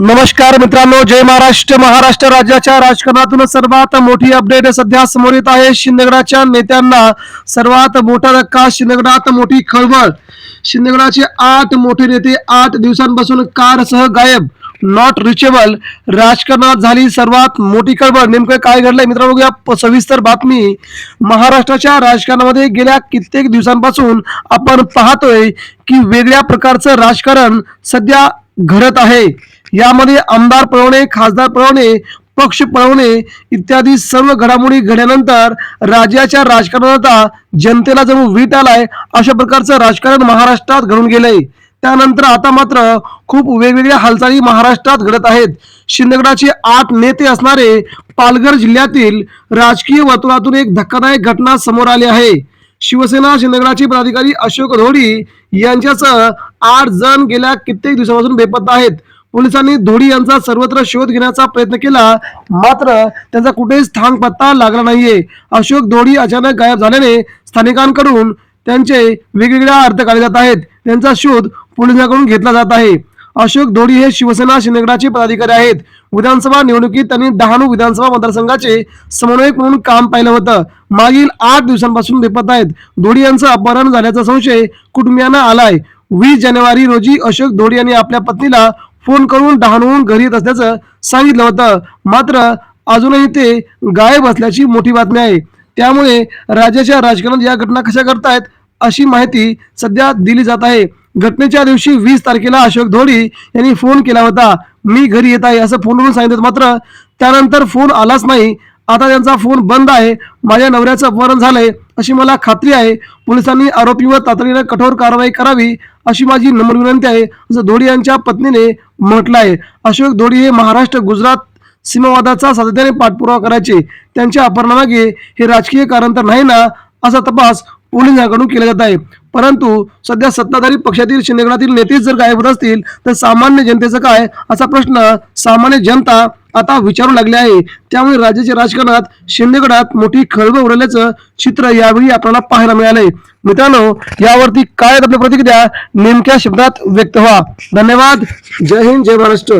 नमस्कार मित्रांनो जय महाराष्ट्र. महाराष्ट्र राज्याच्या राजकारणातून सर्वात मोठी अपडेट सध्या समोर येत आहे. शिंदेगडाच्या नेत्यांना सर्वात मोठा धक्का शिंदेगडात मोठी खळबळ. शिंदेगडाचे आठ मोठे नेते आठ दिवसांपासून कारसह गायब नॉट रिचेबल राजकारणात झाली सर्वात मोठी खळबळ. नेमकं काय घडलंय मित्रांनो बघूया. प- सविस्तर बातमी. महाराष्ट्राच्या राजकारणामध्ये गेल्या कित्येक दिवसांपासून आपण पाहतोय की वेगळ्या प्रकारचं राजकारण सध्या घडत आहे. यामध्ये आमदार पळवणे खासदार पळवणे पक्ष पळवणे इत्यादी सर्व घडामोडी घडल्यानंतर राज्याच्या राजकारणात जनतेला जणू वीट आलाय अशा प्रकारचं राजकारण महाराष्ट्रात घडून गेलंय. त्यानंतर आता मात्र खूप वेगवेगळ्या हालचाली महाराष्ट्रात घडत आहेत. शिंदेगडाचे आठ नेते असणारे पालघर जिल्ह्यातील राजकीय वर्तुळातून एक धक्कादायक घटना समोर आली आहे. शिवसेना शिंदेगडाचे पदाधिकारी अशोक धोडी यांच्यासह आठ जण गेल्या कित्येक दिवसापासून बेपत्ता आहेत. पोलिसांनी धोडी यांचा सर्वत्र शोध घेण्याचा प्रयत्न केला. मात्र त्यांचा कुठेच थांग पत्ता लागला नाहीये. अशोक धोडी अचानक गायब झाल्याने स्थानिकांकडून त्यांचे वेगवेगळ्या अर्थ काढले जात आहेत. त्यांचा शोध पोलिसांकडून घेतला जात आहे. अशोक धोडी हे शिवसेना शिंदेगडाचे पदाधिकारी आहेत. विधानसभा निवडणुकीत त्यांनी डहाणू विधानसभा मतदारसंघाचे समन्वयक म्हणून काम पाहिलं होतं. मागील आठ दिवसांपासून बेपत्ता आहेत. धोडी यांचं अपहरण झाल्याचा संशय कुटुंबियांना आलाय. वीस जानेवारी रोजी अशोक धोडी यांनी आपल्या पत्नीला फोन करून डहाणून घरी येत असल्याचं सांगितलं होतं. मात्र अजूनही ते गायब असल्याची मोठी बातमी आहे. त्यामुळे राज्याच्या राजकारणात या घटना कशा करतायत अशी माहिती सध्या दिली जात आहे. घटनेच्या दिवशी वीस तारखेला अशोक धोडी यांनी फोन केला होता मी घरी येत आहे असं फोनवरून सांगितलं मात्र त्यानंतर फोन आलाच नाही. आता त्यांचा फोन बंद आहे. माझ्या नवऱ्याचं अपहरण झालंय. अशी मला खात्री आहे. पोलिसांनी आरोपीवर तातडीनं कठोर कारवाई करावी अशी माझी नम्र विनंती आहे. असं धोडी यांच्या पत्नीने म्हटलं आहे अशोक धोडी हे महाराष्ट्र गुजरात सीमावादाचा सातत्याने पाठपुरावा करायचे. त्यांच्या अपहरणामागे हे राजकीय कारण तर नाही ना असा तपास पोलिसांकडून केलं जात आहे. परंतु सध्या सत्ताधारी पक्षातील शिंदेगडातील नेतेच जर गायब होत असतील तर सामान्य जनतेचं काय? असा प्रश्न सामान्य जनता आता विचारू लागले आहे. त्यामुळे राज्याच्या राजकारणात शिंदेगडात मोठी खळबळ उडवल्याचं चित्र यावेळी आपल्याला पाहायला मिळालंय. मित्रांनो यावरती काय आपल्या प्रतिक्रिया? नेमक्या शब्दात व्यक्त व्हा. धन्यवाद. जय हिंद जय महाराष्ट्र.